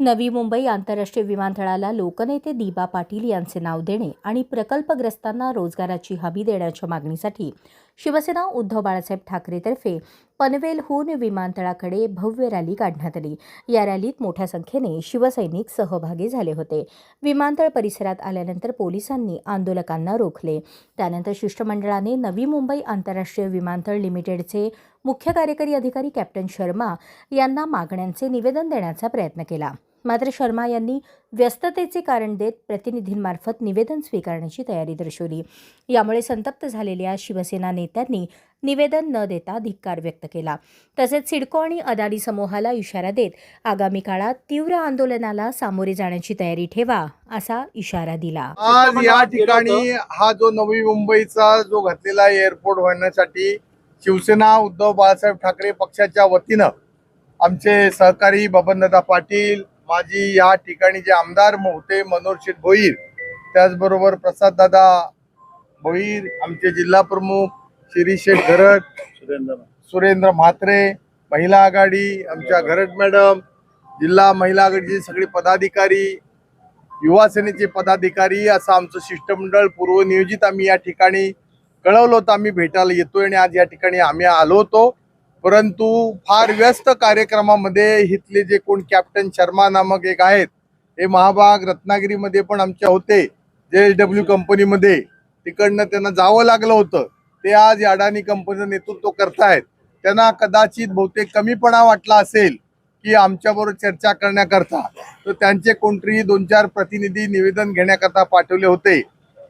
नवी मुंबई आंतरराष्ट्रीय विमानतळाला लोकनेते दिबा पाटील यांचे नाव देणे आणि प्रकल्पग्रस्तांना रोजगाराची हमी देण्याच्या मागणीसाठी शिवसेना उद्धव बाळासाहेब ठाकरेतर्फे पनवेलहून विमानतळाकडे भव्य रॅली काढण्यात आली. या रॅलीत मोठ्या संख्येने शिवसैनिक सहभागी झाले होते. विमानतळ परिसरात आल्यानंतर पोलिसांनी आंदोलकांना रोखले. त्यानंतर शिष्टमंडळाने नवी मुंबई आंतरराष्ट्रीय विमानतळ लिमिटेडचे मुख्य कार्यकारी अधिकारी कॅप्टन शर्मा यांना मागण्यांचे निवेदन देण्याचा प्रयत्न केला. मात्र शर्मा यांनी व्यस्ततेचे कारण देत प्रतिनिधींमार्फत निवेदन स्वीकारण्याची तयारी दर्शवली. यामुळे संतप्त झालेल्या शिवसेना नेत्यांनी निवेदन न देता धिक्कार व्यक्त केला. तसेच सिडको आणि अदानी समूहाला इशारा देत आगामी काळात तीव्र आंदोलनाला सामोरे जाण्याची तयारी ठेवा असा इशारा दिला. आज या ठिकाणी हा जो नवी मुंबईचा जो घातलेला एअरपोर्ट होण्यासाठी शिवसेना उद्धव बाळासाहेब ठाकरे पक्षाच्या वतीनं आमचे सहकारी बबनदादा पाटील माझी या ठिकाणी जे आमदार होते मनोहर भोईर त्याचबरोबर प्रसाददादा भोईर आमचे जिल्हा प्रमुख शिरीष शेठ घरट सुरेंद्र म्हात्रे महिला आघाडी आमच्या घरट मॅडम जिल्हा महिला आघाडीचे सगळे पदाधिकारी युवा सेनेचे पदाधिकारी असं आमचं शिष्टमंडळ पूर्वनियोजित आम्ही या ठिकाणी कळवलं होतं. आम्ही भेटायला येतोय आणि आज या ठिकाणी आम्ही आलो होतो. परंतु फार व्यस्त कार्यक्रमामध्ये इथले जे कोण कॅप्टन शर्मा नामक एक आहेत हे महाभाग रत्नागिरीमध्ये पण आमच्या होते जे एस डब्ल्यू कंपनीमध्ये. तिकडनं त्यांना जावं लागलं होतं. ते आज अडाणी कंपनीचं नेतृत्व करतायत. त्यांना कदाचित बहुतेक कमीपणा वाटला असेल की आमच्याबरोबर चर्चा करण्याकरता. तर त्यांचे कोणतरी दोन चार प्रतिनिधी निवेदन घेण्याकरता पाठवले होते.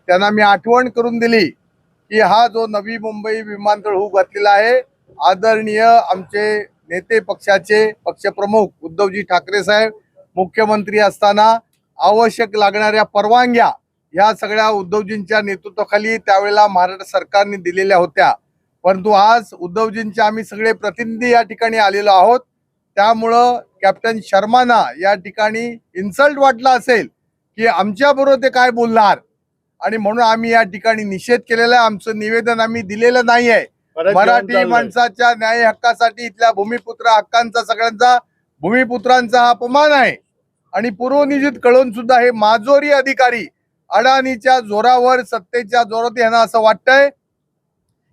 त्यांना मी आठवण करून दिली की हा जो नवी मुंबई विमानतळ होऊ घातलेला आहे आदरणीय आमचे नेते पक्षाचे पक्षप्रमुख उद्धवजी ठाकरे साहेब मुख्यमंत्री असताना आवश्यक लागणाऱ्या परवानग्या ह्या सगळ्या उद्धवजींच्या नेतृत्वाखाली त्यावेळेला महाराष्ट्र सरकारने दिलेल्या होत्या. परंतु आज उद्धवजींचे आम्ही सगळे प्रतिनिधी या ठिकाणी आलेलो आहोत. त्यामुळं कॅप्टन शर्मांना या ठिकाणी इन्सल्ट वाटला असेल की आमच्याबरोबर ते काय बोलणार? आणि म्हणून आम्ही या ठिकाणी निषेध केलेला आहे. आमचं निवेदन आम्ही दिलेलं नाही आहे मराठी माणसाच्या न्याय हक्कासाठी इथल्या भूमिपुत्र हक्कांचा सगळ्यांचा भूमिपुत्रांचा हा अपमान आहे. आणि पूर्वनियोजित कळून सुद्धा हे माजोरी अधिकारी अडाणीच्या जोरावर सत्तेच्या जोरात यांना असं वाटतंय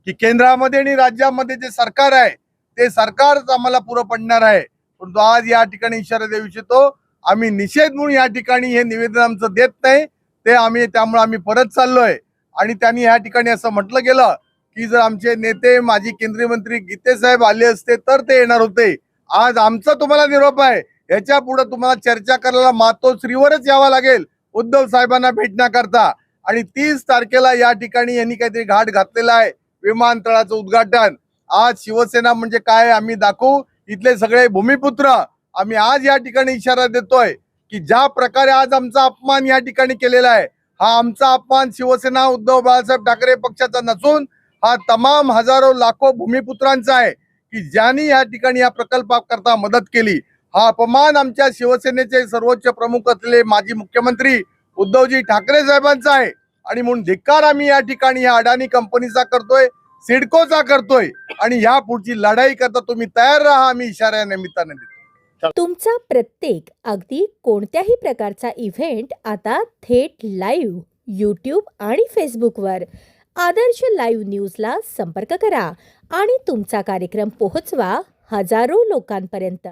की केंद्रामध्ये आणि राज्यामध्ये जे सरकार आहे ते सरकारच आम्हाला पुरं पडणार आहे. परंतु आज या ठिकाणी इशारा देऊ इच्छितो आम्ही निषेध म्हणून या ठिकाणी हे निवेदन आमचं देत नाही. ते आम्ही त्यामुळे आम्ही परत चाललोय. आणि त्यांनी या ठिकाणी असं म्हटलं गेलं की जर आमचे नेते माजी केंद्रीय मंत्री गीते साहेब आले असते तर ते येणार होते. आज आमचा तुम्हाला निरोप आहे. याच्यापुढे तुम्हाला चर्चा करायला मातोश्रीवरच यावा लागेल. उद्धव साहेबांना भेटण्याकरता आणि तीस तारखेला या ठिकाणी यांनी काहीतरी घाट घातलेला आहे विमानतळाचं उद्घाटन. आज शिवसेना म्हणजे काय आम्ही दाखवू? इथले सगळे भूमिपुत्र आम्ही आज या ठिकाणी इशारा देतोय की ज्या प्रकारे आज आमचा अपमान या ठिकाणी केलेला आहे हा आमचा अपमान शिवसेना उद्धव बाळासाहेब ठाकरे पक्षाचा नसून हा तमाम हजारो लाखो भूमिपुत्रांचा आहे की ज्यांनी या ठिकाणी या प्रकल्पाकरता मदत केली. हा अपमान आमच्या शिवसेनेचे सर्वोच्च प्रमुख असलेले माजी मुख्यमंत्री उद्धवजी ठाकरे साहेबांचा आहे. आणि म्हणून धिक्कार आम्ही या ठिकाणी या अडाणी कंपनीचा करतोय सिडकोचा करतोय. आणि ह्या पुढची लढाई करता तुम्ही तयार राहा आम्ही इशाऱ्या निमित्ताने देतो. तुमचा प्रत्येक अगदी कोणत्याही प्रकारचा इव्हेंट आता थेट लाईव्ह यूट्यूब आणि फेसबुकवर आदर्श लाईव्ह न्यूजला संपर्क करा आणि तुमचा कार्यक्रम पोहोचवा हजारो लोकांपर्यंत.